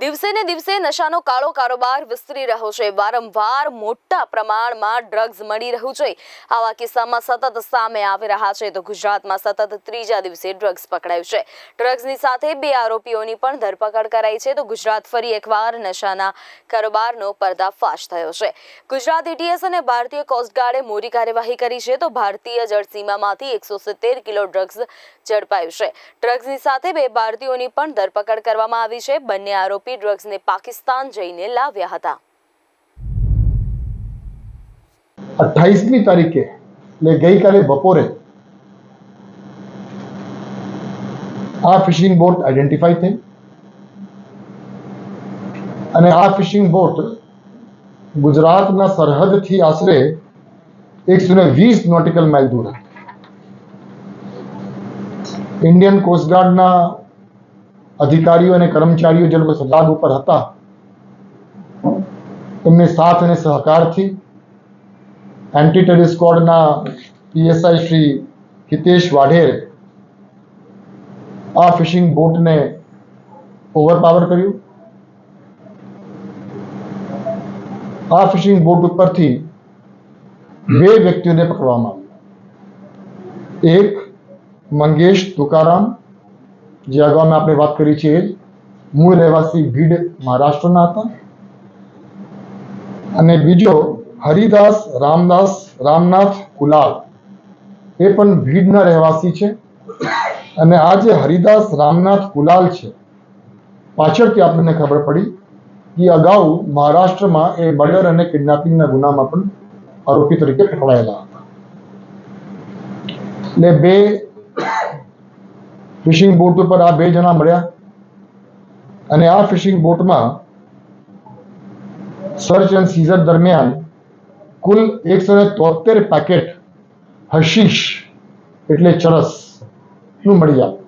દિવસે ને દિવસે નશાનો કાળો કારોબાર વિસ્તરી રહ્યો છે. વારંવાર મોટા પ્રમાણમાં ડ્રગ્સ મળી રહ્યું છે. આવા કિસ્સામાં સતત સામે આવી રહ્યા છે તો ગુજરાતમાં સતત ત્રીજા દિવસે ડ્રગ્સ પકડાયું છે. ડ્રગ્સની સાથે બે આરોપીઓની પણ ધરપકડ કરાઈ છે તો ગુજરાત ફરી એકવાર નશાના કારોબારનો પર્દાફાશ થયો છે. ગુજરાત એટીએસ અને ભારતીય કોસ્ટગાર્ડે મોરી કાર્યવાહી કરી છે તો ભારતીય જળસીમામાંથી એકસો સિત્તેર કિલો ડ્રગ્સ ઝડપાયું છે. ડ્રગ્સની સાથે બે ભારતીયોની પણ ધરપકડ કરવામાં આવી છે. બંને આરોપી ડ્રગ્સને પાકિસ્તાન જઈને લાવ્યા હતા. અઠ્ઠાવીસમી તારીખે એટલે ગઈકાલે બપોરે આ ફિશિંગ બોટ આઈડેન્ટિફાઈ થઈ અને આ ફિશિંગ બોટ ગુજરાતના સરહદથી આશરે એકસો ને વીસ નોટિકલ માઇલ દૂર ઇન્ડિયન કોસ્ટગાર્ડના અધિકારીઓ અને કર્મચારીઓ જે લોકો સજાદ ઉપર હતા એમને સાથ અને સહકારથી anti terror સ્ક્વોડના PSI Shri Hitesh Vadher આ ફિશિંગ બોટને ઓવરપાવર કર્યું આ ફિશિંગ બોટ ઉપરથી બે વ્યક્તિઓને પકડવામાં આવ્યા એક મંગેશ તુકારામ જે અગાઉ મેં આપણે વાત કરી છે, મૂળ રહેવાસી ભીડ મહારાષ્ટ્રના હતા. અને બીજો હરિદાસ, રામદાસ, રામનાથ, કુલાલ. એ પણ ભીડના રહેવાસી છે. અને આ જે હરિદાસ, રામનાથ, કુલાલ છે, પાછળથી આપણને ખબર પડી કે અગાઉ મહારાષ્ટ્રમાં એ મર્ડર અને કિડનેપિંગના ગુનામાં પણ આરોપી તરીકે પકડાયેલા હતા. એટલે બે ફિશિંગ બોટ ઉપર આ બે જણા મળ્યા. અને આ ફિશિંગ બોટમાં સર્ચ એન્ડ સીઝર દરમિયાન કુલ એકસો ને તોતેર પેકેટ હશીશ એટલે ચરસનું મળી આવ્યું.